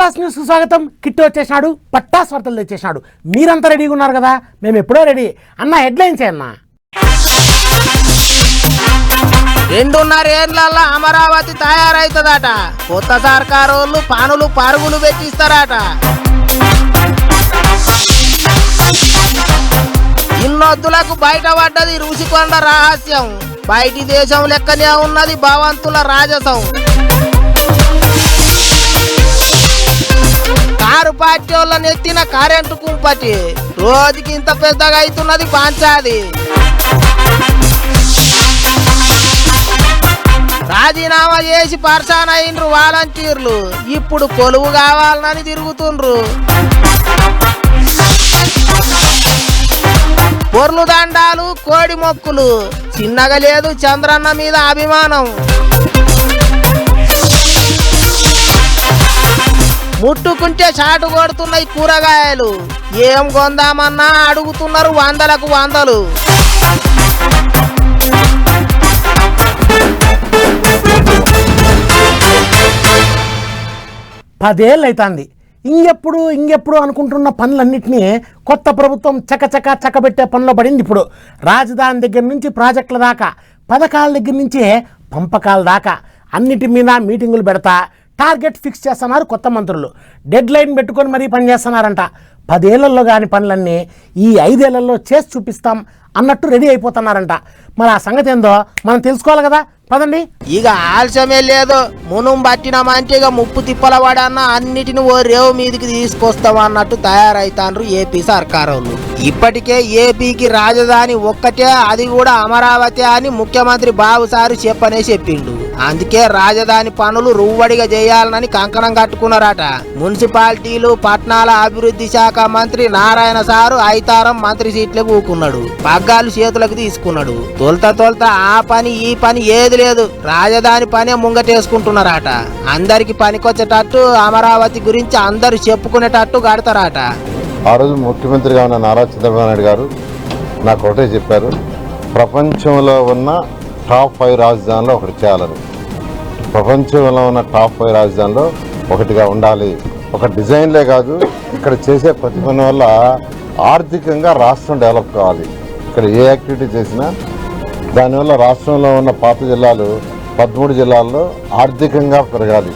Pattas news స్వాగతం. Kit వచ్చేసాడు పట్టాస్ వార్తలు తెచ్చేసాడు మీరంతా రెడీగా ఉన్నారు కదా మేము ఎప్పుడో రెడీ. అన్న హెడ్లైన్స్ అన్న? రెండున్నర ఏళ్ళలో అమరావతి తయారైతుందట. కొత్త సర్కారు వాళ్ళు పనులు పరుగులు పెట్టిస్తారట. ఇన్నొద్దులకు బయటపడ్డది రుషికొండ రహస్యం. బయటి దేశం లెక్కనే ఉన్నది భవంతుల రాజసం. కారు పార్టీ వాళ్ళని నెత్తిన కరెంటు కుంపటి. రోజుకి ఇంత పెద్దగా అవుతున్నది పాంచాది. రాజీనామా చేసి పర్సాన్ అయినరు వాలంటీర్లు. ఇప్పుడు కొలువు కావాలని తిరుగుతుండ్రు. పొర్లు దండాలు కోడి మొక్కులు. చిన్నగా లేదు చంద్రన్న మీద అభిమానం. ముట్టుకుంటే చాటు కొడుతున్నాయి కూరగాయలు. ఏం కొందామన్నా అడుగుతున్నారు వందలకు వందలు. పదేళ్ళు అవుతుంది ఇంకెప్పుడు ఇంకెప్పుడు అనుకుంటున్న పనులన్నింటినీ కొత్త ప్రభుత్వం చకచక చకబెట్టే పనిలో పడింది ఇప్పుడు. రాజధాని దగ్గర నుంచి ప్రాజెక్టుల దాకా పథకాల దగ్గర నుంచి పంపకాల దాకా అన్నిటి మీద మీటింగులు పెడతా టార్గెట్ ఫిక్స్ చేస్తున్నారు కొత్త మంత్రులు. డెడ్ లైన్ పెట్టుకొని మరీ పనిచేస్తున్నారంట పదేళ్ళలో కాని పనులన్నీ ఈ ఐదేళ్ళలో చేసి చూపిస్తాం. అన్నట్టు రెడీ అయిపోతున్నారంట. మరి ఆ సంగతి ఏందో మనం తెలుసుకోవాలి కదా? పదండి. ఇక ఆలస్యమే లేదు. మునుం పట్టిన మంచిగా ముప్పు తిప్పలవాడన్న అన్నిటిని ఓ రేవు మీదికి తీసుకొస్తాం అన్నట్టు తయారైతాండ్రు ఏపీ సర్కారోళ్ళు. ఇప్పటికే ఏపీకి రాజధాని ఒక్కటే అది కూడా అమరావతి అని ముఖ్యమంత్రి బాబు సారు చెప్పనే చెప్పిండు. అందుకే రాజధాని పనులు రువ్వడిగా చేయాలని కంకణం కట్టుకున్నారట. మున్సిపాలిటీలు పట్టణాల అభివృద్ధి శాఖ మంత్రి నారాయణ సారు ఐతారం మంత్రి సీట్లకు ఊకున్నాడు. పగ్గాలు చేతులకు తీసుకున్నాడు. తొలత తొలత ఆ పని ఈ పని ఏది లేదు. రాజధాని పనే ముంగటేసుకుంటున్నారట. అందరికి పనికొచ్చేటట్టు అమరావతి గురించి అందరూ చెప్పుకునేటట్టు కడతారట. ఆ రోజు ముఖ్యమంత్రిగా ఉన్న నారా చంద్రబాబు నాయుడు గారు నాకు ఒకటే చెప్పారు. ప్రపంచంలో ఉన్న టాప్ ఫైవ్ రాజధానిలో ఒకటి చేయాలని. ప్రపంచంలో ఉన్న టాప్ ఫైవ్ రాజధానిలో ఒకటిగా ఉండాలి. ఒక డిజైన్లే కాదు ఇక్కడ చేసే ప్రతి పని వల్ల ఆర్థికంగా రాష్ట్రం డెవలప్ కావాలి. ఇక్కడ ఏ యాక్టివిటీ చేసినా దానివల్ల రాష్ట్రంలో ఉన్న పాత జిల్లాలు పదమూడు జిల్లాల్లో ఆర్థికంగా పెరగాలి.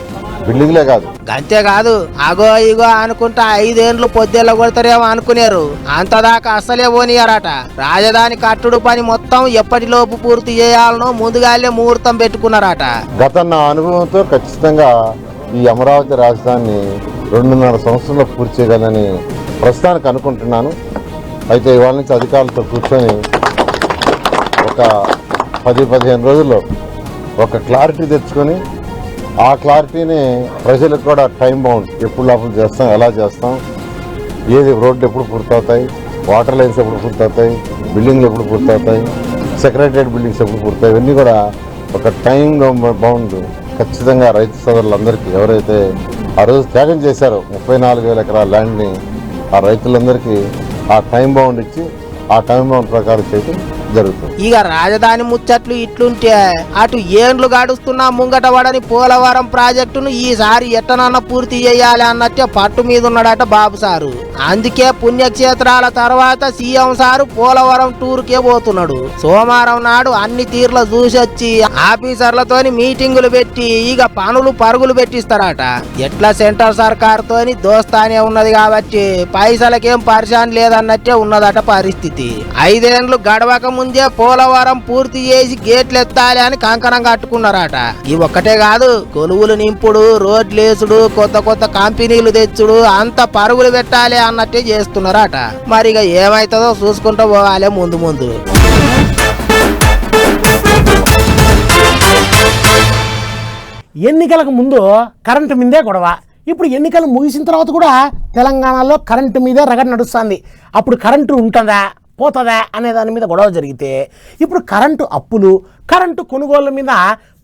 బిల్డింగ్లే కాదు. అంతేకాదు అగో ఇగో అనుకుంటా ఐదేండ్లు పొద్దెల్ల కొడతారేమో అనుకునేరు. అంతదాకా అస్సలే పోనీయారట. రాజధాని కట్టుడు పని మొత్తం ఎప్పటిలోపు పూర్తి చేయాలనో ముందుగాలే ముహూర్తం పెట్టుకున్నారట. గత నా అనుభవంతో ఖచ్చితంగా ఈ అమరావతి రాజధానిని రెండున్నర సంవత్సరంలో పూర్తి చేయగలని ప్రస్తుతానికి అనుకుంటున్నాను. అయితే ఇవాళ నుంచి అధికారులతో కూర్చొని ఒక పది పదిహేను రోజుల్లో ఒక క్లారిటీ తెచ్చుకొని ఆ క్లారిటీని ప్రజలకు కూడా టైం బౌండ్ ఎప్పుడు లోపల చేస్తాం ఎలా చేస్తాం ఏది రోడ్లు ఎప్పుడు పూర్తవుతాయి వాటర్ లైన్స్ ఎప్పుడు పూర్తవుతాయి బిల్డింగ్లు ఎప్పుడు పూర్తవుతాయి సెక్రటరియట్ బిల్డింగ్స్ ఎప్పుడు పూర్తవుతాయి ఇవన్నీ కూడా ఒక టైం బౌండ్ ఖచ్చితంగా రైతు సోదరులందరికీ ఎవరైతే ఆ రోజు త్యాగం చేశారో ముప్పై నాలుగు వేల ఎకరాల ల్యాండ్ని ఆ రైతులందరికీ ఆ టైం బౌండ్ ఇచ్చి ఆ టైం బౌండ్ ప్రకారం చేయడం జరుగుతుంది. ఇక రాజధాని ముచ్చట్లు ఇట్లుంటే అటు ఏండ్లు గడుస్తున్నా ముంగట పోలవరం ప్రాజెక్టును ఈసారి ఎట్టనన్న పూర్తి చేయాలి అన్నట్టే పట్టు మీద ఉన్నాడట బాబు సారు. అందుకే పుణ్యక్షేత్రాల తర్వాత సీఎం సారు పోలవరం టూర్ కే పోతున్నాడు. సోమవారం నాడు అన్ని తీర్ల చూసొచ్చి ఆఫీసర్లతోని మీటింగులు పెట్టి ఇక పనులు పరుగులు పెట్టిస్తారట. ఎట్లా సెంటర్ సర్కార్ తోని దోస్తానే ఉన్నది కాబట్టి పైసలకేం పరిశాన్ లేదన్నట్టే ఉన్నదట పరిస్థితి. ఐదేండ్లు గడవక ముందే పోలవరం పూర్తి చేసి గేట్లు ఎత్తాలి అని కంకణం కట్టుకున్నారట. ఈ ఒక్కటే కాదు కొలువులు నింపుడు రోడ్లేసుడు కొత్త కొత్త కంపెనీలు తెచ్చుడు అంత పరుగులు పెట్టాలి అన్నట్టే చేస్తున్నారట. మరి ఇక ఏమైతుందో చూసుకుంటూ పోవాలి ముందు ముందు. ఎన్నికలకు ముందు కరెంటు మీదే గొడవ. ఇప్పుడు ఎన్నికలు ముగిసిన తర్వాత కూడా తెలంగాణలో కరెంటు మీదే రగడ నడుస్తుంది. అప్పుడు కరెంటు ఉంటుందా పోతుందా అనే దాని మీద గొడవ జరిగితే ఇప్పుడు కరెంటు అప్పులు కరెంటు కొనుగోళ్ళ మీద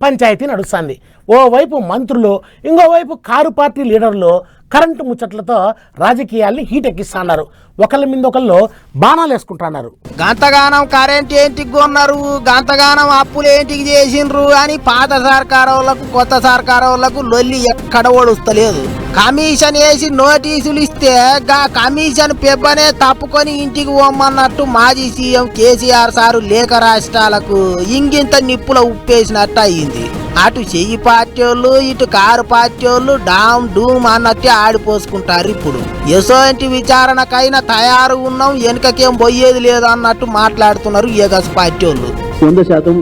పంచాయతీ నడుస్తుంది. ఓవైపు మంత్రులు ఇంకోవైపు కారు పార్టీ లీడర్లు కరెంటు ముచ్చట్లతో రాజకీయాల్ని హీట్ ఎక్కిస్తున్నారు ఒకళ్ళ మీద ఒకళ్ళు బాణాలు వేసుకుంటున్నారు. గంతగానం కరెంట్ ఏంటికి కొన్నారు? గంతగానం అప్పులు ఏంటికి చేసిండ్రు అని పాత సర్కారు వాళ్ళకు కొత్త సర్కారు వాళ్ళకు లొల్లి ఎక్కడ ఓడుస్తలేదు. కమిషన్ వేసి నోటీసులు ఇస్తే గా కమిషన్ పెబ్బనే తప్పుకొని ఇంటికి పోమన్నట్టు మాజీ సీఎం కేసీఆర్ సారు లేఖ రాష్ట్రాలకు ఇంగింత నిప్పుల ఉప్పేసినట్టు అయ్యింది అటు చెయ్యి పార్టీ వాళ్ళు ఇటు కారు పార్టీ వాళ్ళు డామ్ డూమ్ అన్నట్టే ఆడిపోసుకుంటారు ఇప్పుడు. ఎసోంటి విచారణకైనా తయారు ఉన్నాం వెనుకకేం పోయేది లేదు అన్నట్టు మాట్లాడుతున్నారు ఏగస్ పార్టీ వాళ్ళు వంద శాతం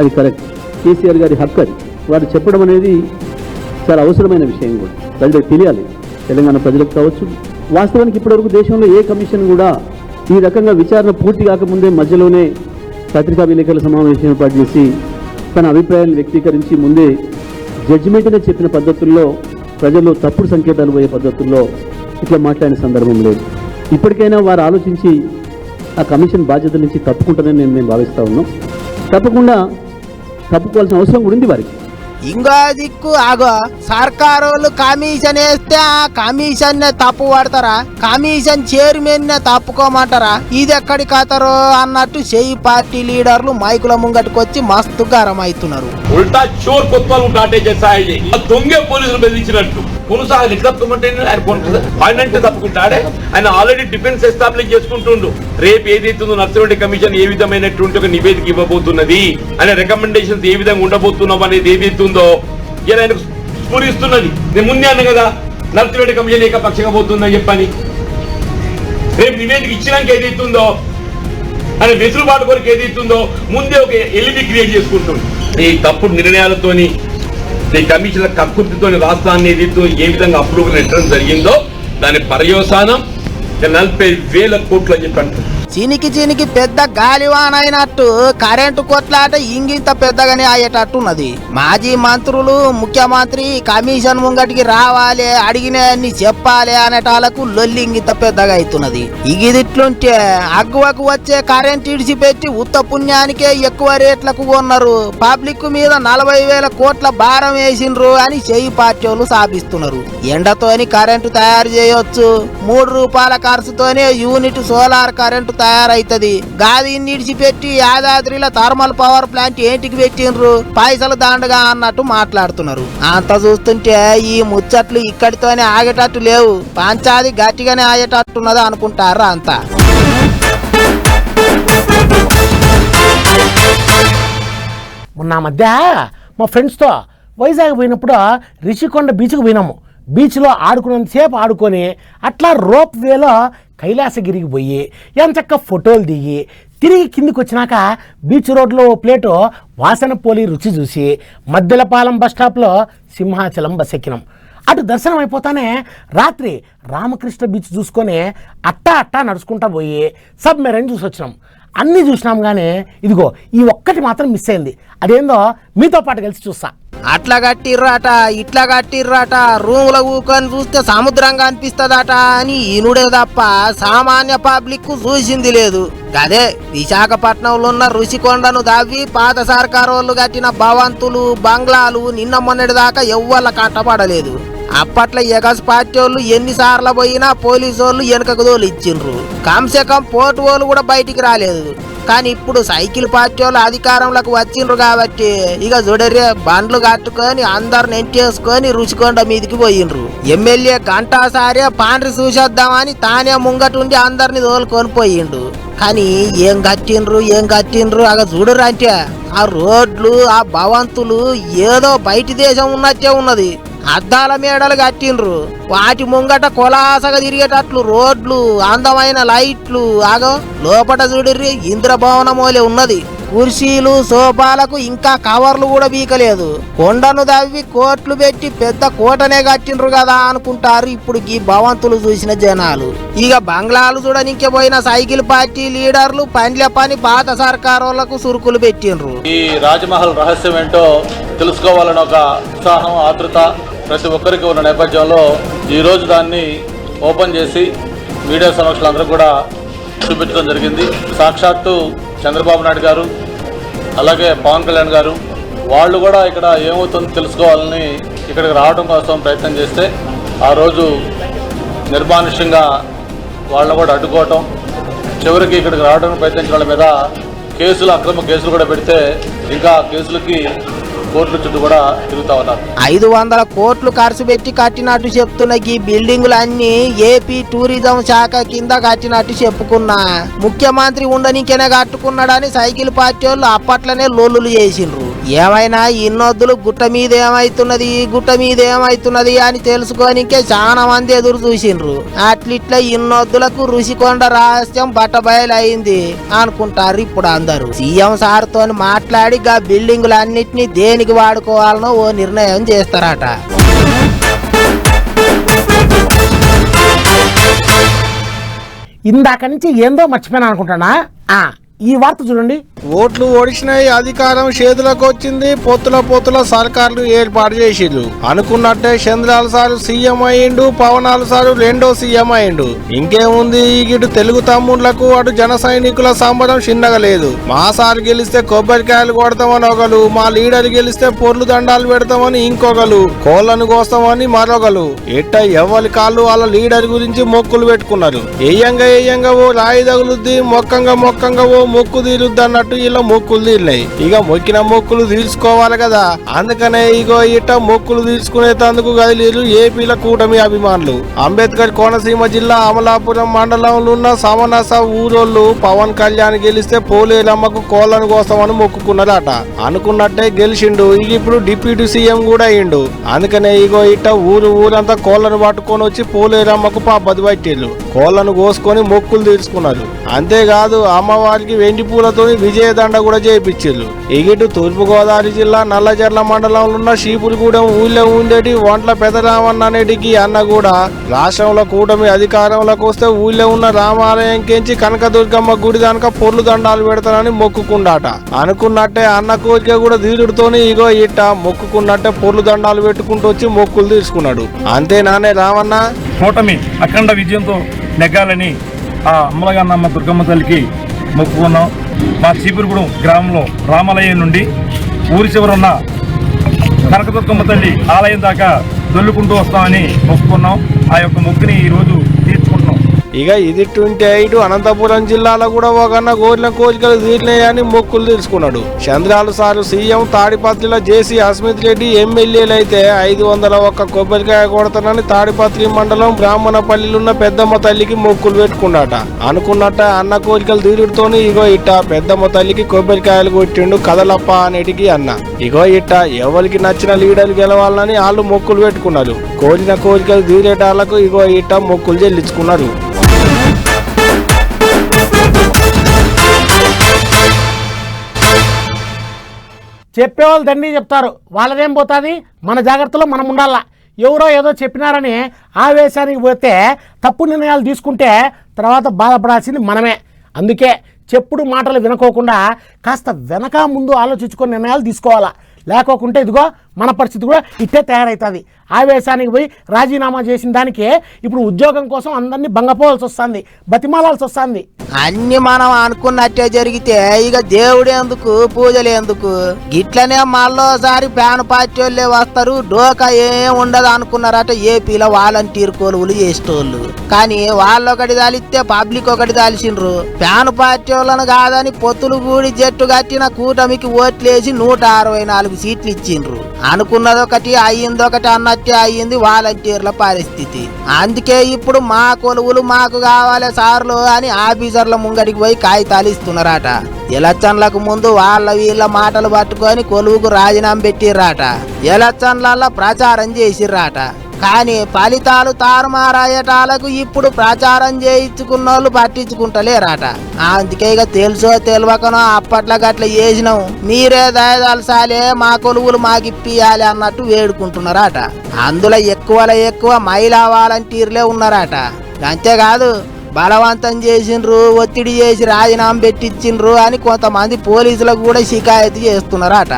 అది కరెక్ట్. కేసీఆర్ గారి హక్కు అది. వారు చెప్పడం అనేది చాలా అవసరమైన విషయం కూడా. ప్రజలకు తెలియాలి. తెలంగాణ ప్రజలకు కావచ్చు. వాస్తవానికి ఇప్పటివరకు దేశంలో ఏ కమిషన్ కూడా ఈ రకంగా విచారణ పూర్తి కాకముందే మధ్యలోనే పత్రికా విలేకరుల సమావేశం ఏర్పాటు చేసి తన అభిప్రాయాలను వ్యక్తీకరించి ముందే జడ్జిమెంట్నే చెప్పిన పద్ధతుల్లో ప్రజల్లో తప్పుడు సంకేతాలు పోయే పద్ధతుల్లో ఇట్లా మాట్లాడిన సందర్భం లేదు. ఇప్పటికైనా వారు ఆలోచించి ఆ కమిషన్ బాధ్యతల నుంచి తప్పుకుంటారని నేను మేము భావిస్తూ ఉన్నాం తప్పకుండా తప్పుకోవాల్సిన అవసరం కూడా ఉంది వారికి. ఇంకో దిక్కు ఆగో. సర్కారోళ్ళు కమిషన్ వేస్తే ఆ కమిషన్ నే తప్పు పడతారా? కమిషన్ చైర్మన్ నే తప్పుకోమంటారా? ఇది ఎక్కడి కథరో అన్నట్టు చెయ్యి పార్టీ లీడర్లు మైకుల ముంగటికొచ్చి మస్తు గరం అవుతున్నారు ఉల్టా చోర్ కొత్తలు దొంగే పోలీసులు బెదిరించినట్టు. పులుసు ఆయన ఎట్లా తప్పుకుంటే ఆయన పాయింట్ తప్పుకుంటాడే. ఆయన ఆల్రెడీ డిఫెన్స్ ఎస్టాబ్లిష్ చేసుకుంటుండు. రేపు ఏదైతుందో నర్సిరెడ్డి కమిషన్ ఏ విధమైనటువంటి ఒక నివేదిక ఇవ్వబోతున్నది? అనే రికమెండేషన్స్ ఏ విధంగా ఉండబోతున్నాం అనేది ఏదైతుందో ఇలా ఆయనకు స్ఫురిస్తున్నది. నేను ముందే అన్న కదా నర్సిరెడ్డి కమిషన్ ఏకపక్షంగా పోతుందని చెప్పని. రేపు నివేదిక ఇచ్చినాక ఏదైతుందో అని వెసులుబాటు కొరకు ఏదైతుందో ముందే ఒక ఎలిబి క్రియేట్ చేసుకుంటుంది ఈ తప్పుడు నిర్ణయాలతోని ఈ కమిషన్ల కక్కుర్తితో రాష్ట్రాన్ని ఏదైతే ఏ విధంగా అప్రూవల్ నెట్టడం జరిగిందో దాని పర్యవసానం నలభై వేల కోట్లు అని చెప్పి చినికి చినికి పెద్ద గాలివాన్ అయినట్టు కరెంటు కొట్లాట ఇంగింత పెద్దగానే అయ్యేటట్టున్నది. మాజీ మంత్రులు ముఖ్యమంత్రి కమిషన్ ముంగటికి రావాలి అడిగినవన్నీ చెప్పాలి అనేటాలకు లొల్లి ఇంగింత పెద్దగా అవుతున్నది. ఇగిదిట్లుంటే అగ్గువకు వచ్చే కరెంట్ ఇడిచిపెట్టి ఉత్త పుణ్యానికే ఎక్కువ రేట్లకు కొన్నారు. పబ్లిక్ మీద నలభై వేల కోట్ల భారం వేసిండ్రు అని చేయి పార్టీలు వాళ్ళు సాధిస్తున్నారు ఎండతోని కరెంటు తయారు చేయొచ్చు. మూడు రూపాయల ఖర్చుతోనే యూనిట్ సోలార్ కరెంటు తయారైతుంది. గాది నిడిచిపెట్టి యాదాద్రిలో థర్మల్ పవర్ ప్లాంట్ ఏంటికి పెట్టిండ్రు? పైసలు దాండగా అన్నట్టు మాట్లాడుతున్నారు. అంత చూస్తుంటే ఈ ముచ్చట్లు ఇక్కడితోనే ఆగేటట్టు లేవు. పంచాది గట్టిగానే ఆగేటట్టున్నది అనుకుంటారా అంతా? మొన్న మధ్య మా ఫ్రెండ్స్తో వైజాగ్ పోయినప్పుడు రిషికొండ బీచ్కి పోయినాము. బీచ్లో ఆడుకున్నంతసేపు ఆడుకొని అట్లా రోప్ వేలో కైలాసగిరికి పోయి ఎంచక్క ఫోటోలు దిగి తిరిగి కిందికి వచ్చినాక బీచ్ రోడ్లో ఓ ప్లేటు వాసన పోలి రుచి చూసి మద్దెలపాలెం బస్టాప్లో సింహాచలం బస్ ఎక్కినాం అటు దర్శనం అయిపోతానే రాత్రి రామకృష్ణ బీచ్ చూసుకొని అట్టా అట్టా నడుచుకుంటా పోయి సబ్ మెరైన్ చూసి వచ్చినాం అన్నీ చూసినాం కానీ ఇదిగో ఈ ఒక్కటి మాత్రం మిస్ అయింది. అదేందో మీతో పాటు కలిసి చూస్తా. అట్లా కట్టిర్రాట ఇట్లా కట్టిర్రాట రూముల ఊకని చూస్తే సముద్రంగా అనిపిస్తుందట అని ఈనుడే తప్ప సామాన్య పబ్లిక్ చూసింది లేదు. అదే విశాఖపట్నంలో ఉన్న రుషికొండను దావి పాత సర్కారోళ్ళు కట్టిన భవంతులు బంగ్లాలు నిన్న మొన్నటి దాకా ఎవ్వళ్ళ కట్టబడలేదు. అప్పట్లో ఎగస్ పార్టీ వాళ్ళు ఎన్నిసార్లు పోయినా పోలీసు వాళ్ళు వెనకకు తోలు ఇచ్చిండ్రు కమ్సే కం పోటు వాళ్ళు కూడా బయటికి రాలేదు. కానీ ఇప్పుడు సైకిల్ పార్టీ వాళ్ళు అధికారంలోకి వచ్చిండ్రు కాబట్టి ఇక చూడరే బండ్లు కట్టుకొని అందరు నెంటేసుకొని రుచికొండ మీదికి పోయిండ్రు. ఎమ్మెల్యే గంటాసారే పాండ్రి చూసేద్దామని తానే ముంగటుండి అందరిని తోలుకొని పోయిండు. కానీ ఏం కట్టిండ్రు ఏం కట్టిండ్రు అగ చూడరు అంటే ఆ రోడ్లు ఆ భవంతులు ఏదో బయటి దేశం ఉన్నట్టే ఉన్నది. అద్దాల మేడలు కట్టిండ్రు. వాటి ముంగట కొలాసగా తిరిగేటట్లు రోడ్లు అందమైన లైట్లు ఆగో లోపట చూడిర్రి ఇంద్రభవనమోలే ఉన్నది. కుర్చీలు సోఫాలకు ఇంకా కవర్లు కూడా బీకలేదు కొండను దవ్వి కోట్లు పెట్టి పెద్ద కోటనే కట్టిండ్రు కదా అనుకుంటారు ఇప్పుడు ఈ భవంతులు చూసిన జనాలు. ఇక బంగ్లాలు చూడనికే పోయిన సైకిల్ పార్టీ లీడర్లు పండ్ల పని పాత సర్కారోళ్ళకు సురుకులు పెట్టిండ్రు. ఈ రాజమహల్ రహస్యం ఏంటో తెలుసుకోవాలని ఒక ఉత్సాహం ఆతృత ప్రతి ఒక్కరికి ఉన్న నేపథ్యంలో ఈరోజు దాన్ని ఓపెన్ చేసి మీడియా సమక్షంలో అందరూ కూడా చూపించడం జరిగింది. సాక్షాత్తు చంద్రబాబు నాయుడు గారు అలాగే పవన్ కళ్యాణ్ గారు వాళ్ళు కూడా ఇక్కడ ఏమవుతుందో తెలుసుకోవాలని ఇక్కడికి రావడం కోసం ప్రయత్నం చేస్తే ఆ రోజు నిర్మానుష్యంగా వాళ్ళని కూడా అడ్డుకోవటం చివరికి ఇక్కడికి రావడానికి ప్రయత్నించడం మీద కేసులు అక్రమ కేసులు కూడా పెడితే ఇంకా కేసులకి కోర్టుల చుట్టూ కూడా ఉన్నారు. ఐదు వందల కోట్లు ఖర్చు పెట్టి కట్టినట్టు చెప్తున్న ఈ బిల్డింగులన్నీ ఏపీ టూరిజం శాఖ కింద కట్టినట్టు చెప్పుకున్నా. ముఖ్యమంత్రి ఉండనికేనే కట్టుకున్నాడని సైకిల్ పార్టీ వాళ్ళు అప్పట్లోనే లొల్లులు చేసిండ్రు. ఏమైనా ఇన్నొద్దులు గుట్ట మీద ఏమైతున్నది? గుట్ట మీద ఏమైతున్నది అని తెలుసుకోనికే చాలా మంది ఎదురు చూసిండ్రు. అట్లిట్లా ఇన్నొద్దులకు రుషికొండ రహస్యం బట్టబయలైంది అయింది అనుకుంటారు ఇప్పుడు అందరూ. సీఎం సార్ తోని మాట్లాడి గా బిల్డింగులన్నిటినీ దేనికి వాడుకోవాలనో ఓ నిర్ణయం చేస్తారట. ఇందాక నుంచి ఏందో మర్చిపోయాను అనుకుంటానా? ఆ, ఈ వార్త చూడండి. ఓట్లు ఓడిచినాయి అధికారం చేతులకు వచ్చింది. పొత్తుల పొత్తుల సర్కార్లు ఏర్పాటు చేసిండ్రు అనుకున్నట్టే చంద్రాల సారు సీఎం అయ్యిండు పవనాలు సారు రెండో సీఎం అయ్యిండు. ఇంకేముంది? ఇటు తెలుగు తమ్ముళ్ళకు అటు జన సైనికుల సంబరం చిన్నగా లేదు మా సార్ గెలిస్తే కొబ్బరికాయలు కొడతామని ఒకరు మా లీడర్ గెలిస్తే పొర్లు దండాలు పెడతామని ఇంకొకరు కోళ్ళను కోస్తామని మరొకరు. ఎట్ట ఎవరి కాళ్ళు వాళ్ళ లీడర్ గురించి మొక్కులు పెట్టుకున్నారు. ఏయంగా ఏయంగా ఓ రాయి తగులుద్ది మొక్కంగా మొక్కంగా ఓ మొక్కు తీరుద్ది అన్నట్టు ఇలా మొక్కులు తీరినాయి ఇక మొక్కిన మొక్కులు తీర్చుకోవాలి కదా. అందుకనే ఇగో ఇట్ట మొక్కులు తీర్చుకునేందుకు కదిలీరు ఏపీల కూటమి అభిమానులు. అంబేద్కర్ కోనసీమ జిల్లా అమలాపురం మండలంలో ఉన్న సమనస ఊరోళ్ళు పవన్ కళ్యాణ్ గెలిస్తే పోలేరమ్మకు కోళ్ళను కోస్తామని మొక్కుకున్నారట. అనుకున్నట్టే గెలిచిండు. ఇక ఇప్పుడు డిప్యూటీ సీఎం కూడా అయ్యిండు. అందుకనే ఇగో ఇట్ట ఊరు ఊరంతా కోళ్ళను పట్టుకొని వచ్చి పోలేరమ్మకు పాపది పట్టిళ్ళు కోళ్ళను కోసుకొని మొక్కులు తీర్చుకున్నారు. అంతేకాదు అమ్మవారికి వెండి పూలతో విజయదండ కూడా చేయించారు ఇగిటు తూర్పుగోదావరి జిల్లా నల్లజర్ల మండలంలో ఉన్న షీపులగూడెం ఊళ్ళో ఉండేటి వంట్ల పెదరామన్న అనేటికి అన్న కూడా రాష్ట్రంలో కూటమి అధికారంలోకి వస్తే ఊళ్ళో ఉన్న రామాలయం కెంచి కనకదుర్గమ్మ గుడి కనుక పొర్లు దండాలు పెడతానని మొక్కుకుండాట. అనుకున్నట్టే అన్న కోరిక కూడా ధీరుడితోని ఇగో ఇట్ట మొక్కుకున్నట్టే పొర్లు దండాలు పెట్టుకుంటూ వచ్చి మొక్కులు తీసుకున్నాడు అంతేనానే రామన్న? కూటమి అఖండ విజయంతో నెగ్గాలని ఆ అమ్మలగన్నమ్మ దుర్గమ్మ తల్లికి మొక్కుకున్నాం మా చీపురుగూడెం గ్రామంలో రామాలయం నుండి ఊరి చివరున్న కనకదుర్గమ్మ తల్లి ఆలయం దాకా దొల్లుకుంటూ వస్తామని మొక్కుకున్నాం. ఆ యొక్క మొక్కుని ఈరోజు ఇక ఇది ట్వంటీ ఎయిట్ అనంతపురం జిల్లాలో కూడా ఒకన్న కోరిన కోరికలు తీరినాయని మొక్కులు తెలుసుకున్నాడు. చంద్రాలు సారు సీఎం తాడిపత్రిలో జేసీ అస్మిత్ రెడ్డి ఎమ్మెల్యేలు అయితే ఐదు వందల ఒక్క కొబ్బరికాయ కొడతానని తాడిపత్రి మండలం బ్రాహ్మణపల్లిలున్న పెద్దమ్మ తల్లికి మొక్కులు పెట్టుకున్నాట. అనుకున్నట్ట అన్న కోరికలు తీరుడుతోని ఇగో ఇట్ట పెద్దమ్మ తల్లికి కొబ్బరికాయలు కొట్టిండు కదలప్ప అనేటికి అన్న. ఇగో ఇట్ట ఎవరికి నచ్చిన లీడర్ గెలవాలని వాళ్ళు మొక్కులు పెట్టుకున్నారు. కోరిన కోరికలు తీరేటాలకు ఇగో ఇట్ట మొక్కులు చెల్లించుకున్నారు. చెప్పేవాళ్ళు దండి చెప్తారు. వాళ్ళదేం పోతుంది? మన జాగ్రత్తలో మనం ఉండాలా. ఎవరో ఏదో చెప్పినారని ఆవేశానికి పోతే తప్పు నిర్ణయాలు తీసుకుంటే తర్వాత బాధపడాల్సింది మనమే. అందుకే చెప్పుడు మాటలు వినుకోకుండా కాస్త వెనక ముందు ఆలోచించుకొని నిర్ణయాలు తీసుకోవాలా. లేకోకుంటే ఇదిగో మన పరిస్థితి కూడా ఇట్టే తయారవుతుంది ఆవేశానికి పోయి రాజీనామా చేసిన దానికే ఇప్పుడు ఉద్యోగం కోసం అందరినీ భంగపోవాల్సి వస్తుంది బతిమాలాల్సి వస్తుంది. అన్ని మనం అనుకున్నట్టే జరిగితే ఇక దేవుడు ఎందుకు పూజలు ఎందుకు? గిట్లనే మళ్ళోసారి ఫ్యాన్ పార్టీ వాళ్ళే వస్తారు డోకా ఏం ఉండదు అనుకున్నారట ఏపీలో వాలంటీర్ కొలువులు చేసేటోళ్ళు. కానీ వాళ్ళు ఒకటి దాలిస్తే పబ్లిక్ ఒకటి దాల్చిండ్రు ఫ్యాన్ పార్టీ వాళ్ళను కాదని పొత్తులు కూడి జట్టు కట్టిన కూటమికి ఓట్లేసి నూట అరవై నాలుగు సీట్లు ఇచ్చిండ్రు. అనుకున్నదొకటి అయ్యిందొకటి ఒకటి అన్నట్టే అయ్యింది వాలంటీర్ల పరిస్థితి. అందుకే ఇప్పుడు మా కొలువులు మాకు కావాలి సార్లు అని ఆఫీసర్ల ముంగడికి పోయి కాగితాలు ఇస్తున్నారట. ఎలక్షన్లకు ముందు వాళ్ళ వీళ్ళ మాటలు పట్టుకొని కొలువుకు రాజీనామా పెట్టిర్రాట. ఎలక్షన్లలో ప్రచారం చేసిర్రాట. కానీ ఫలితాలు తారుమారయ్యటాలకు ఇప్పుడు ప్రచారం చేయించుకున్న వాళ్ళు పట్టించుకుంటలేరాట. అందుకే ఇక తెలుసో తెలియకనో అప్పట్లో గట్ల చేసినాం. మీరే దయదలసాలే మా కొలువులు మాకిప్పియాలి అన్నట్టు వేడుకుంటున్నారట. అందులో ఎక్కువలో ఎక్కువ మహిళా వాలంటీర్లే ఉన్నారట. అంతేకాదు బలవంతం చేసిండ్రు ఒత్తిడి చేసి రాజీనామా పెట్టించిండ్రు అని కొంతమంది పోలీసులకు కూడా షికాయతు చేస్తున్నారట.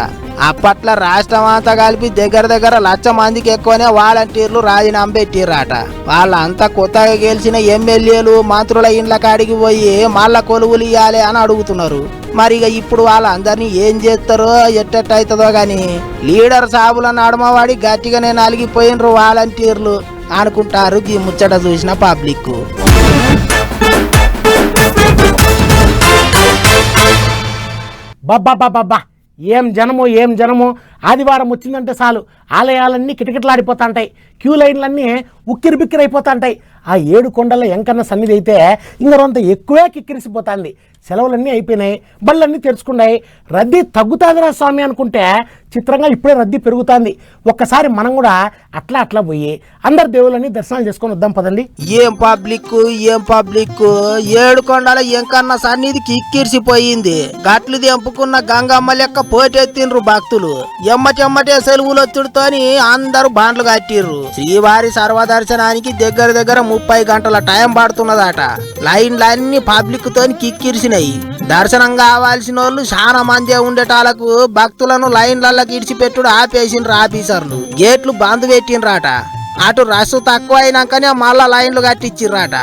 అప్పట్లో రాష్ట్రం అంతా కలిపి దగ్గర దగ్గర లక్ష మందికి ఎక్కువనే వాలంటీర్లు రాజీనామా పెట్టిర్రట. వాళ్ళంతా కొత్తగా గెలిచిన ఎమ్మెల్యేలు మంత్రుల ఇండ్ల కాడికి పోయి మళ్ళా కొలువులు ఇవ్వాలి అని అడుగుతున్నారు. మరి ఇక ఇప్పుడు వాళ్ళందరినీ ఏం చేస్తారో ఎట్టెట్ అవుతుందో గాని లీడర్ సాబుల నడమవాడి గట్టిగానే నలిగిపోయినరు వాలంటీర్లు అనుకుంటారు ఈ ముచ్చట చూసిన పబ్లిక్. బాబా బాబా ఏం జనము ఏం జనము ఆదివారం వచ్చిందంటే చాలు. ఆలయాలన్నీ కిటకిటలాడిపోతుంటాయి. క్యూ లైన్లన్నీ ఉక్కిరి బిక్కిరి అయిపోతుంటాయి ఆ ఏడు కొండల ఎంకన్న సన్నిధి అయితే ఇంకొంత ఎక్కువే కిక్కిరిసిపోతుంది. సెలవులన్నీ అయిపోయినాయి. బళ్ళన్నీ తెరుచుకున్నాయి. రద్దీ తగ్గుతుందిరా స్వామి అనుకుంటే చిత్రంగా ఇప్పుడే రద్దీ పెరుగుతుంది. ఒక్కసారి మనం కూడా అట్లా అట్లా పోయి అందరు దేవుళ్ళని దర్శనాలు చేసుకొని వద్దాం పదండి. ఏం పబ్లిక్ ఏం పబ్లిక్ ఏడు కొండల ఎంకన్న సన్నిధి కిక్కిరిసిపోయింది. గట్లు దింపుకున్న గంగమ్మ లెక్క పోటెత్తిండ్రు భక్తులు. ఎమ్మటెమ్మటే సెలవులు వచ్చుడుతోని అందరూ బాండ్లు కట్టిర్రు. శ్రీవారి సర్వదర్శనానికి దగ్గర దగ్గర ముప్పై గంటల టైం పడుతున్నదట. లైన్లన్నీ పబ్లిక్ తోని కిక్కిరిసినాయి. దర్శనం కావాల్సిన వాళ్ళు చాలా మంది ఉండేటాలకు భక్తులను లైన్లకి ఇడిచిపెట్టుడు ఆపేసిండ్రు ఆఫీసర్లు. గేట్లు బంద్ పెట్టినరాట అటు రసు తక్కువ అయినాకనే మళ్ళా లైన్లు కట్టించిర్రాట.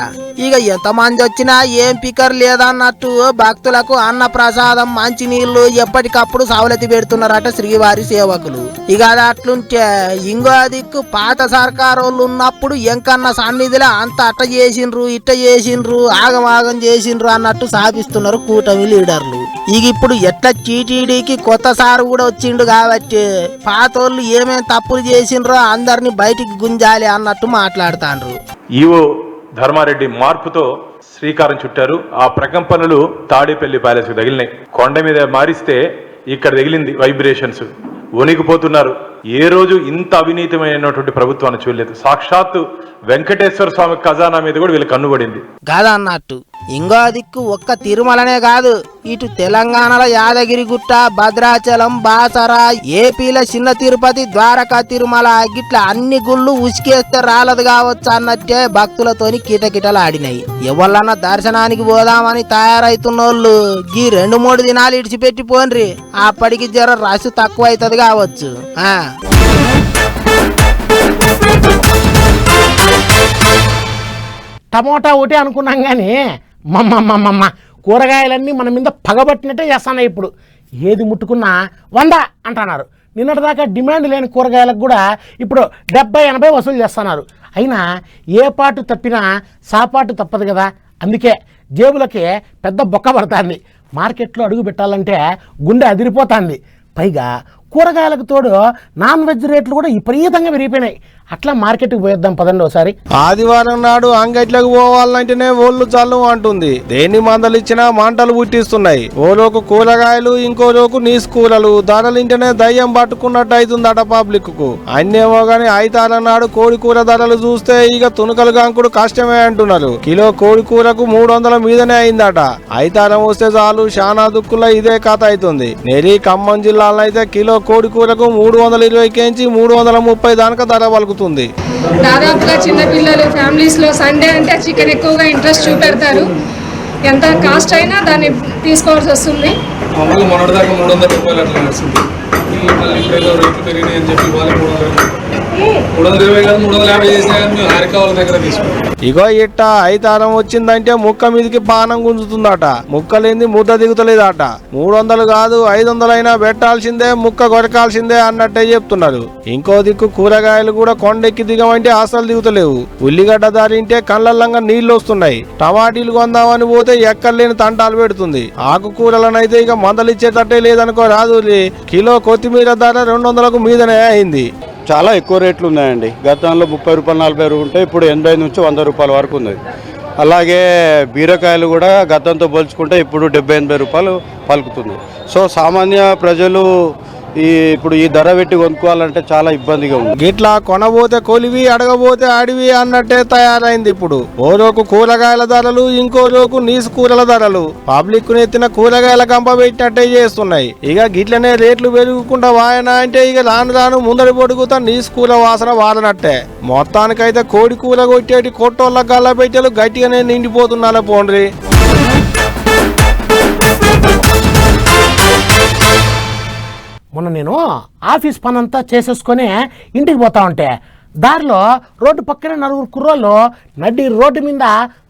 ఇక ఎంతమంది వచ్చినా ఏం పికర్ లేదన్నట్టు భక్తులకు అన్న ప్రసాదం మంచి నీళ్ళు ఎప్పటికప్పుడు సవలతి పెడుతున్నారట శ్రీవారి సేవకులు. ఇక అది అట్లుంటే ఇంకో దిక్కు పాత సర్కారోళ్ళు ఉన్నప్పుడు ఎంకన్న సన్నిధిలో అంత అట్ట చేసిండ్రు ఇట్ట చేసిండ్రు ఆగమాగం చేసిండ్రు అన్నట్టు సాధిస్తున్నారు కూటమి లీడర్లు. ఇక ఇప్పుడు ఎట్లా టీటీడీకి కొత్త సారు కూడా వచ్చిండు కాబట్టి పాతోళ్ళు ఏమేం తప్పులు చేసిండ్రో అందరిని బయటికి గుంజాలి అన్నట్టు మాట్లాడుతాండ్రు. ఈవో ధర్మారెడ్డి మార్పుతో శ్రీకారం చుట్టారు. ఆ ప్రకంపనలు తాడేపల్లి ప్యాలెస్కి తగిలినాయి. కొండ మీద మారిస్తే ఇక్కడ తగిలింది వైబ్రేషన్స్. వణికిపోతున్నారు ఏ రోజు ఇంత అవినీతమైనటువంటి ప్రభుత్వాన్ని చూడలేదు. సాక్షాత్తు వెంకటేశ్వర స్వామి ఖజానా మీద కూడా వీళ్ళు కన్నుబడింది కాదన్నట్టు ఇంకో దిక్కు ఒక్క తిరుమలనే కాదు. ఇటు తెలంగాణలో యాదగిరిగుట్ట భద్రాచలం బాసర ఏపీల చిన్న తిరుపతి ద్వారకా తిరుమల గిట్ల అన్ని గుళ్ళు ఉసికేస్తే రాలదు కావచ్చు అన్నట్టే భక్తులతోని కిటకిటలు ఆడినాయి ఎవళ్ళన్నా దర్శనానికి పోదామని తయారైతున్నోళ్ళు గీ రెండు మూడు దినాలు ఇడిచిపెట్టి పోన్రి. అప్పటికి జర రసు తక్కువ అవుతుంది కావచ్చు. ఆ. టమోటా ఒకటే అనుకున్నాం కానీ మమ్మమ్మమ్మమ్మ కూరగాయలన్నీ మన మీద పగబట్టినట్టే చేస్తున్నాయి ఇప్పుడు. ఏది ముట్టుకున్నా వంద అంటున్నారు. నిన్నటిదాకా డిమాండ్ లేని కూరగాయలకు కూడా ఇప్పుడు డెబ్బై ఎనభై వసూలు చేస్తున్నారు. అయినా ఏ పాటు తప్పినా సాపాటు తప్పదు కదా. అందుకే జేబులకి పెద్ద బొక్క పడుతుంది. మార్కెట్లో అడుగు పెట్టాలంటే గుండె అదిరిపోతుంది. పైగా కూరగాయలకు తోడు నాన్ వెజ్ రేట్లు కూడా విపరీతంగా పెరిగిపోయినాయి. అట్లా మార్కెట్కి పోయేద్దాం పదండి ఒకసారి. ఆదివారం నాడు అంగట్లకు పోవాలంటేనే ఓళ్ళు చల్లు అంటుంది. దేన్ని మందలు ఇచ్చినా మంటలు పుట్టిస్తున్నాయి. ఓలోకు కూరగాయలు ఇంకోలోకు నీసుకూరలు. నీసు కూరలు ధరలింటేనే దయ్యం పట్టుకున్నట్టు అవుతుందట పబ్లిక్కు అన్నేమో గాని ఐతారం నాడు కోడి కూర ధరలు చూస్తే ఇక తునుకలు గాంకుడు కష్టమే అంటున్నారు. కిలో కోడి కూరకు మూడు వందల మీదనే అయిందట. ఐతారం వస్తే చాలు శానా దుక్కుల ఇదే కథ అవుతుంది. నెరి ఖమ్మం జిల్లాలో అయితే కిలో కోడి కూరకు మూడు వందల ఇరవై కేంచి మూడు వందల ముప్పై దానిక ధర పలుకుతుంది. దాదాపుగా చిన్నపిల్లలు ఫ్యామిలీస్లో సండే అంటే చికెన్ ఎక్కువగా ఇంట్రెస్ట్ చూపెడతారు. ఎంత కాస్ట్ అయినా దాన్ని తీసుకోవాల్సి వస్తుంది. మామూలుగా మొన్నటి దాకా మూడు వందల రూపాయలు అట్లా నడిచింది ఈ మళ్ళీ ఇప్పుడేదో రేట్లు పెరిగినాయి అని చెప్పి వాళ్ళు మూడు వందల ఇగో ఇట్ట ఐతారం వచ్చిందంటే ముక్క మీదకి పానం గుంజుతుందట. ముక్కలేంది ముద్ద దిగుతలేదట. మూడు వందలు కాదు ఐదు వందలైనా పెట్టాల్సిందే ముక్క కొరకాల్సిందే అన్నట్టే చెప్తున్నారు. ఇంకో దిక్కు కూరగాయలు కూడా కొండెక్కి దిగమంటే అసలు దిగుతలేవు. ఉల్లిగడ్డ దారింటే కళ్ళల్లంగా నీళ్ళు వస్తున్నాయి. టమాటీలు కొందామని పోతే ఎక్కర్లేని తంటాలు పెడుతుంది. ఆకుకూరలనైతే ఇక మందలిచ్చేటట్టే లేదనుకో రాదు కిలో కొత్తిమీర ధర రెండు వందలకు మీదనే అయింది. చాలా ఎక్కువ రేట్లు ఉన్నాయండి. గతంలో ముప్పై రూపాయలు నలభై రూపాయలు ఉంటే ఇప్పుడు ఎనభై నుంచి వంద రూపాయల వరకు ఉంది. అలాగే బీరకాయలు కూడా గతంతో పోల్చుకుంటే ఇప్పుడు డెబ్బై ఎనభై రూపాయలు పలుకుతుంది. సో సామాన్య ప్రజలు ఈ ఇప్పుడు ఈ ధర పెట్టి కొనుక్కోవాలంటే చాలా ఇబ్బందిగా ఉంది. గిట్లా కొనబోతే కొలివి అడగబోతే అడివి అన్నట్టే తయారైంది ఇప్పుడు. ఓ రోజు కూరగాయల ధరలు ఇంకో రోజు నీసు కూరల ధరలు. పబ్లిక్ ఎత్తిన కూరగాయల కంప పెట్టినట్టే చేస్తున్నాయి. ఇక గిట్లనే రేట్లు పెరుగుకుంటా వాయన అంటే ఇక రాను రాను ముందడి పొడుగుతా నీసు కూర వాసన వాడనట్టే. మొత్తానికైతే కోడి కూర కొట్టేటి కొట్టోళ్ళ గల్ల పెట్టెలు గట్టిగానే నిండిపోతున్నాలే పోండ్రి. మొన్న నేను ఆఫీస్ పని అంతా చేసేసుకొని ఇంటికి పోతా ఉంటే దారిలో రోడ్డు పక్కనే నలుగురు కుర్రోళ్ళు నడ్డి రోడ్డు మీద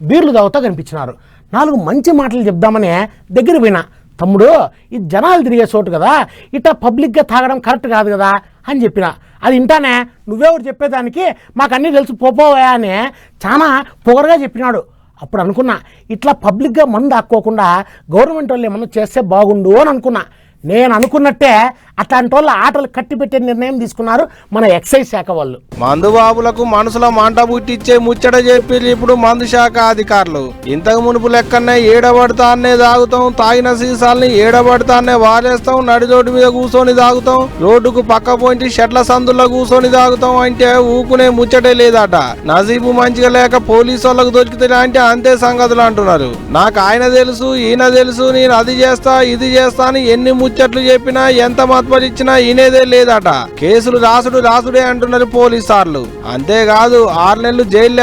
బీర్లు తాగుతూ కనిపించినారు. నాలుగు మంచి మాటలు చెప్దామని దగ్గర పోయినా. తమ్ముడు ఇది జనాలు తిరిగే చోటు కదా ఇట్లా పబ్లిక్గా తాగడం కరెక్ట్ కాదు కదా అని చెప్పిన. అది ఇంటానే నువ్వెవరు చెప్పేదానికి మాకు అన్నీ తెలుసు పోపోవా అని చాలా పొగరగా చెప్పినాడు. అప్పుడు అనుకున్నా ఇట్లా పబ్లిక్గా మందు దాక్కోకుండా గవర్నమెంట్ వాళ్ళు ఏమన్నా చేస్తే బాగుండు అని అనుకున్నా. నేను అనుకున్నట్టే అట్లాంటి వాళ్ళ ఆటలు కట్టిపెట్టే నిర్ణయం తీసుకున్నారు మన ఎక్సైజ్ శాఖ వాళ్ళు. మందు బాబులకు మనసులో మంట పుట్టిచ్చే ముచ్చట చెప్పి ఇప్పుడు మందు శాఖ అధికారులు. ఇంతకు మునుపు లెక్కనే ఏడబడతానే తాగుతాం తాగిన సీసాల్ని ఏడబడతానే వారేస్తాం నడి మీద కూర్చొని తాగుతాం రోడ్డుకు పక్క పోయింటి షెట్ల సందుల్లో కూర్చొని తాగుతాం అంటే ఊకునే ముచ్చటే లేదట. నజీబు మంచిగా లేక పోలీసు వాళ్ళకు దొరికితే అంటే అంతే సంగతులు అంటున్నారు. నాకు ఆయన తెలుసు ఈయన తెలుసు నేను అది చేస్తా ఇది చేస్తా అని ఎన్ని ముచ్చట్లు చెప్పినా ఎంత మాత్రం మత్పరిచ్చినా ఈయనేదే లేదట. కేసులు రాసుడు రాసుడే అంటున్నారు పోలీసు సార్లు అంతేకాదు ఆరు నెలలు జైలు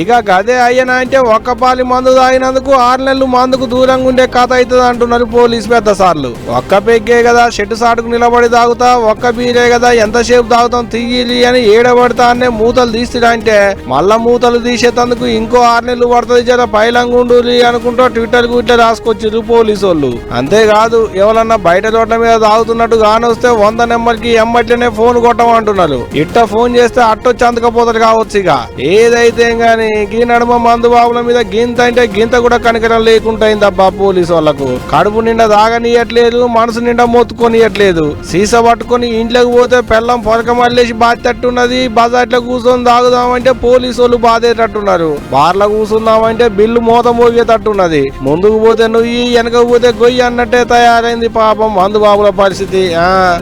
ఇక గదే అయ్యన అంటే ఒక్క పాలి మందు తాగినందుకు ఆరు నెలలు మందుకు దూరంగా ఉండే కథ అవుతుంది అంటున్నారు పోలీసు పెద్ద సార్లు ఒక్క పెగ్గే కదా షెట్టు సాటుకు నిలబడి తాగుతా ఒక్క బీరే కదా ఎంతసేపు తాగుతాం తీయాలి అని ఏడబడతా అనే మూతలు తీస్తుడా అంటే మళ్ళా మూతలు తీసేటందుకు ఇంకో ఆరు నెలలు పడుతుంది జర పైలంగుండూరి అనుకుంటూ ట్విట్టర్ గుట్ట రాసుకొచ్చారు పోలీసు వాళ్ళు అంతేకాదు ఎవరన్నా బయట రోడ్ల మీద తాగుతున్నట్టు కానొస్తే వంద నెంబర్కి ఎమ్మట్లనే ఫోన్ కొట్టమంటున్నారు ఇట్ట ఫోన్ చేస్తే అట్టొచ్చి అందుకపోతారు కావచ్చు ఇక. ఏదైతే గాని గీ నడుమ మందు బాబుల మీద గింత అంటే గింత కూడా కనికరం లేకుండా పోలీసు వాళ్ళకు. కడుపు నిండా తాగనియట్లేదు మనసు నిండా మొత్తుకొనియట్లేదు. సీస పట్టుకొని ఇంట్లోకి పోతే పెళ్ళం పొరక మళ్ళేసి బాధ్యట్టున్నది బజార్లో కూర్చొని తాగుదామంటే పోలీసు వాళ్ళు బాధేటట్టున్నారు. బార్లో కూర్చుందామంటే బిల్లు మూత మోగేటట్టున్నది. ముందుకు పోతే నువ్వు వెనక పోతే గొయ్యి అన్నట్టే తయారైంది పాపం మందు బాబుల పరిస్థితి. ఆ.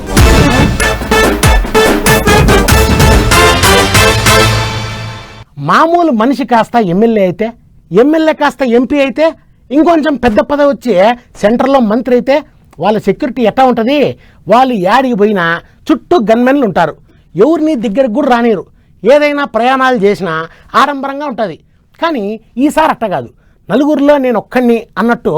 మామూలు మనిషి కాస్త ఎమ్మెల్యే అయితే ఎమ్మెల్యే కాస్త ఎంపీ అయితే ఇంకొంచెం పెద్ద పదవి వచ్చి సెంటర్లో మంత్రి అయితే వాళ్ళ సెక్యూరిటీ ఎట్లా ఉంటుంది? వాళ్ళు యాడికి పోయినా చుట్టూ గన్మెన్లు ఉంటారు. ఎవరిని దగ్గరకు కూడా రానిరు ఏదైనా ప్రయాణాలు చేసినా ఆడంబరంగా ఉంటుంది. కానీ ఈసారి అట్ట కాదు. నలుగురిలో నేను ఒక్కడిని అన్నట్టు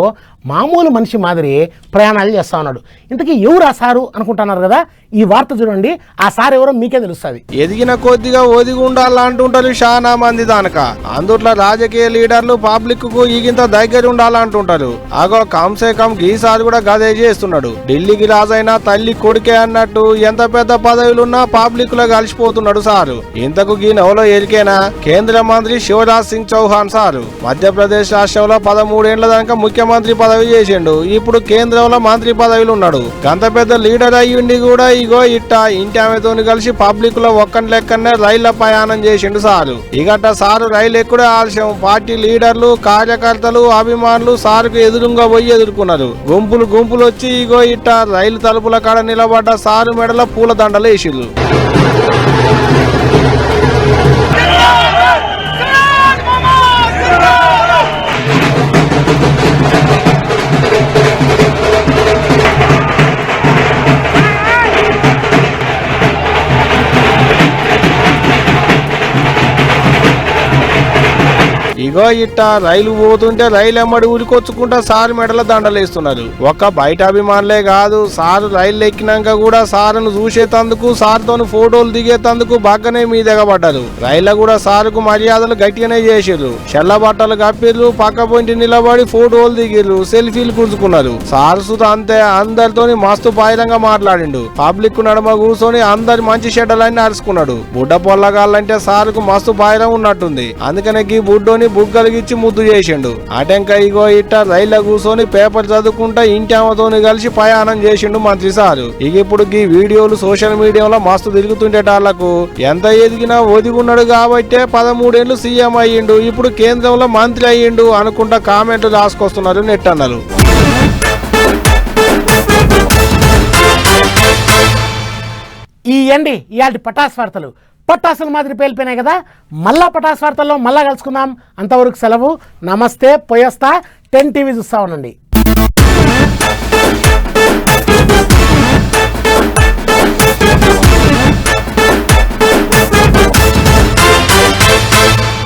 మామూలు మనిషి మాదిరి ప్రయాణాలు చేస్తా ఉన్నాడు. ఇంతకీ ఎవరు ఆ సారు అనుకుంటున్నారు కదా? ఈ వార్త చూడండి. ఆ సార్ ఎవరో మీకే తెలుస్తుంది. ఎదిగిన కొద్దిగా ఒదిగి ఉండాలంటుంటారు చాలా మంది దానక. అందుట్లో రాజకీయ లీడర్లు పబ్లిక్కు ఈగింత దగ్గర ఉండాలంటుంటారు అగో కంసే కం ఈసారి కూడా గదే చేస్తున్నాడు. ఢిల్లీకి రాజైనా తల్లి కొడుకే అన్నట్టు ఎంత పెద్ద పదవులున్నా పబ్లిక్లో కలిసిపోతున్నాడు సారు. ఇంతకు ఈ నవలో ఎరికేనా? కేంద్ర మంత్రి శివరాజ్ సింగ్ చౌహాన్ సారు. మధ్యప్రదేశ్ రాష్ట్రంలో పదమూడేళ్ళ దాకా ముఖ్యమంత్రి పదవి చేసిండు. ఇప్పుడు కేంద్రంలో మంత్రి పదవిలో ఉన్నాడు. గంత పెద్ద లీడర్ అయ్యుండి కూడా ఇగో ఇట్ట ఇంటి ఆమెతోని కలిసి పబ్లిక్లో ఒక్కని లెక్కనే రైళ్ళ ప్రయాణం చేసిండు సారు. ఇగట సారు రైలు ఎక్కడే ఆలస్యం. పార్టీ లీడర్లు కార్యకర్తలు అభిమానులు సారుకు ఎదురుగా పోయి ఎదుర్కొన్నారు. గుంపులు గుంపులు వచ్చి ఇగో ఇట్ట రైలు తలుపుల కాడ నిలబడ్డ సారు మెడలో పూల దండలు వేసిళ్ళు ఇగో ఇట్ట రైలు పోతుంటే రైలు ఎమ్మడి ఉరికొచ్చుకుంటా సార్ మెడల దండలేస్తున్నారు. ఒక్క బయట అభిమానులే కాదు సార్ రైలు ఎక్కినాక కూడా సార్ను చూసేతందుకు సారుతోని ఫోటోలు దిగేతందుకు బాగానే మీ దిగబడ్డారు. రైలు కూడా సారుకు మర్యాదలు గట్టిగానే చేసిర్రు. చెల్ల బట్టలు కప్పిర్రు పక్క పొంటి నిలబడి ఫోటోలు దిగిర్రు సెల్ఫీలు పుంజుకున్నారు సార్ సుత అంతే అందరితోని మస్తు పాయిరంగా మాట్లాడిండు. పబ్లిక్ నడుమ కూర్చొని అందరి మంచి షెడ్డలన్నీ అరుచుకున్నాడు. బుడ్డ పొల్లగాళ్ళంటే సారుకు మస్తు పాయిరం ఉన్నట్టుంది. అందుకనే గీ బుడ్డోని బుగ్గలిగిచ్చి ముద్దు చేసిండు. అటెంక ఇగో ఇట్ట రైల్లో కూర్చొని పేపర్ చదువుకుంటా ఇంటి ఆమెతోని కలిసి ప్రయాణం చేసిండు మంత్రి సారు. ఇక ఇప్పుడు గీ వీడియోలు సోషల్ మీడియాలో మస్తు తిరుగుతుండేటాళ్ళకు ఎంత ఎదిగినా ఒదిగున్నాడు కాబట్టే పదమూడేళ్ళు సీఎం అయ్యిండు ఇప్పుడు కేంద్రంలో మంత్రి అయ్యిండు అనుకుంటా కామెంట్లు రాసుకొస్తున్నారు నెట్ అన్నారు ఈ ఎండి ఇలాంటి పటాస్ వార్తలు. పట్టాసుల మాదిరి పేలిపోయినాయి కదా. మళ్ళా పటాసు వార్తల్లో మళ్ళా కలుసుకుందాం. అంతవరకు సెలవు. నమస్తే పోయేస్తా. టెన్ టీవీ చూస్తా ఉండండి.